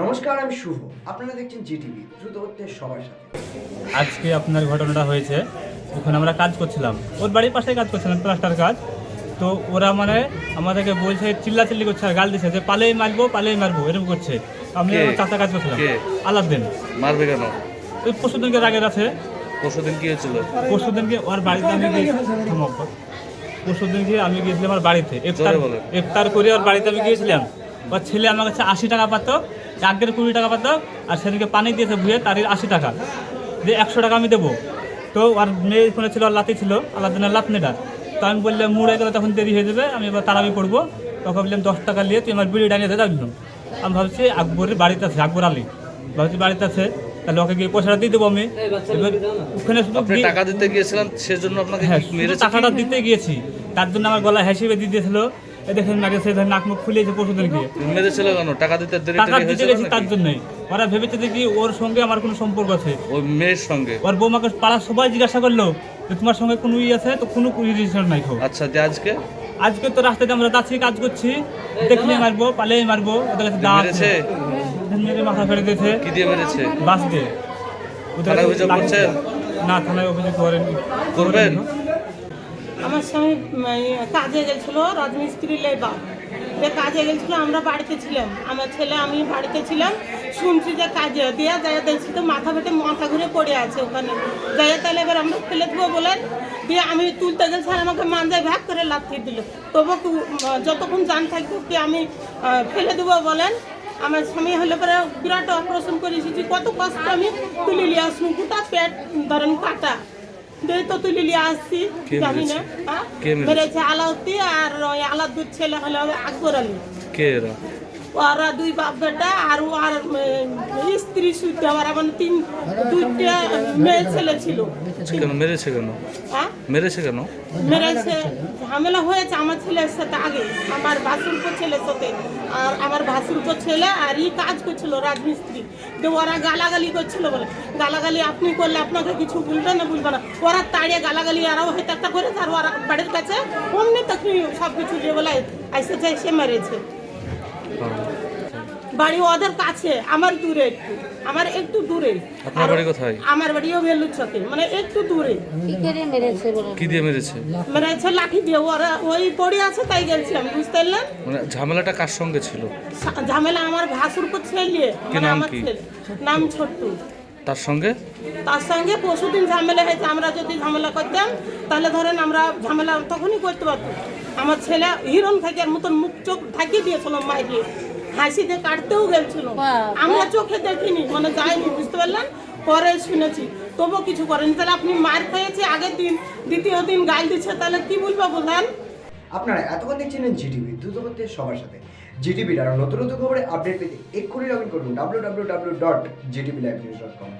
নমস্কার আমি শুভ। আপনারা দেখছেন জিটিভি দ্রুত হচ্ছে সবার সাথে। আজকে আপনার ঘটনাটা হয়েছে ওখানে আমরা কাজ করছিলাম। ওর বাড়ির পাশে কাজ করছিলাম প্লাস্টার কাজ। তো ওরা মানে আমাদেরকে বলছে চিল্লা চিল্লি করছে আর গাল দিচ্ছে যে পালেই মারবো পালেই মারবো এরকম করছে। আমি? আমার চাচা কাজ করছিলাম? আলাদিন মারবে কেন? ওই পরশুদিনকে রাগের আছে পরশুদিন কি হয়েছিল? পরশুদিনকে ওর বাড়িতে আমি পরশুদিনকে আমি গিয়েছিলাম আমার বাড়িতে। ইফতার। ইফতার করে ওর বাড়িতে আমি গিয়েছিলাম। ওর ছেলে আমার কাছে আশি টাকা পাত আগের কুড়ি টাকা পাত আর সেদিনকে পানি দিয়েছে ভুয়ে তার আশি টাকা। দিয়ে একশো টাকা আমি দেবো। তো আর মেয়ে ফোনে ছিল আর লাতি ছিল আলাদিনের লাতনিটা। তো আমি বললাম মুড়ে গেলে তখন দেরি হয়ে যাবে আমি এবার তারাবি পড়ব তখন বললাম দশ টাকা নিয়ে তুই আমার বিড়ি ডানিয়ে দেয় আমি ভাবছি আকবরের বাড়িতে আছে আকবর আলী। ভাবছি বাড়িতে আছে তাহলে ওকে গিয়ে পয়সাটা দিয়ে দেবো আমি। এবার ওখানে শুধু টাকা দিতে গিয়েছিলেন সেজন্য আপনাকে হ্যাঁ টাকাটা দিতে গিয়েছি তার জন্য আমার গলায় হেসিবে দিয়ে দিয়েছিল। এ দেখেন মেরেছে ধর নাক মুখ ফুলিয়েছে পরশুদিন গিয়ে। মেরেছিল কেন? টাকা দিতে দেরি টাকা দিতে গেছি তার জন্যই। ওরা ভেবেছে যে কি ওর সঙ্গে আমার কোনো সম্পর্ক আছে। ওই মেয়ের সঙ্গে? ওর বৌমাকে পাড়ার সবাই জিজ্ঞাসা করল যে তোমার সঙ্গে কোনো ই আছে? তো কোনো রিলেশন নাই খো আচ্ছা যে আজকে? আজকে তো রাস্তাতে আমরা যাচ্ছি কাজ করছি দেখলে মারবো পালেই মারবো ওদের কাছে দা আছে। মেরে মাথা ফেলে দিয়েছে। কি দিয়ে মেরেছে? বাস দিয়ে। ওদের অভিযোগ করছেন? না থানায় অভিযোগ করেন। করবেন? আমার স্বামী কাজে গেছিল রাজমিস্ত্রি লেবার। কাজে গেছিল, আমরা বাড়িতে ছিলাম। আমার ছেলে, আমি বাড়িতে ছিলাম। শুনছি যে কাজে দিয়া যায় দেখছি তো মাথা ফেটে মাথা ঘুরে পড়ে আছে ওখানে। যাই তাহলে এবার আমরা ফেলে দেবো বলেন। দিয়ে আমি তুলতে গেছি আর আমাকে মাঞ্জায় ভ্যাক করে লাথি দিল। তবু যতক্ষণ জান থাকব কি আমি ফেলে দেবো বলেন। আমার স্বামী হলে পরে বিরাট অপারেশন করে এসেছি। কত কষ্ট আমি তুলে নিয়ে আসুন। গোটা পেট ধরেন কাটা। দিয়ে তো তুলে নিয়ে আসছি জানি? না হ্যাঁ? মেরেছে? আলাউদ্দি আর আলাদ আলাদুর ছেলে হলো আকবর আলী কে এরা ওরা দুই বাপ বেটা আর ও আর স্ত্রী সুদ্ধ আমার মানে তিন দুইটা মেয়ে ছেলে ছিল। কেন? মেরেছে কেন? হ্যাঁ? মেরেছে কেন? মেরেছে ঝামেলা হয়েছে আমার ছেলের সাথে আগে আমার ভাসুরকো ছেলের সাথে। আর আমার ভাসুরকো ছেলে আর ই কাজ করছিল রাজমিস্ত্রি। যে ওরা গালাগালি করছিল বলে গালাগালি আপনি করলে আপনাকে কিছু বলবে না বলবে না। ওরা তাড়িয়ে গালাগালি আরও হয়তো একটা করে আর ওরা বাড়ির কাছে অমনি তখন সব কিছু যে বলে এসেছে সে মেরেছে। বাড়ি ওদের কাছে আমার দূরে একটু আমার একটু দূরে। আপনার বাড়ি কোথায়? আমার বাড়িও বেলুর ছকে মানে একটু দূরে। কি করে মেরেছে বলো? কি দিয়ে মেরেছে? মেরেছে লাঠি দিয়ে ওরা ওই পড়ে আছে তাই গেছি আমি বুঝতে পারলেন? মানে ঝামেলাটা কার সঙ্গে ছিল? ঝামেলা আমার ভাসুর কো ছেলে মানে আমার ছেলে নাম ছোট্টু। তার সঙ্গে? তার সঙ্গে পরশুদিন ঝামেলা হয়েছে আমরা যদি ঝামেলা করতাম তাহলে ধরেন আমরা ঝামেলা তখনই করতে পারতাম। আমার ছেলে হিরণ থাকার মতন মুখ চোখ ঢাকিয়ে দিয়েছিল মাইকে। হাসি দিয়ে কাটতেও গেছিল আমরা চোখে দেখিনি মানে যাইনি বুঝতে পারলেন? পরে শুনেছি। তবু কিছু করেনি। তাহলে আপনি মার খেয়েছে আগের দিন দ্বিতীয় দিন গাল দিচ্ছে তাহলে কি বলব বলেন আপনারা এতক্ষণ দেখছিলেন জিটিভি দ্রুত সবার সাথে। জিটিভির আরও নতুন নতুন খবরে আপডেট পেতে এক্ষুনি লগ ইন করুন W W W dot GTV live news dot com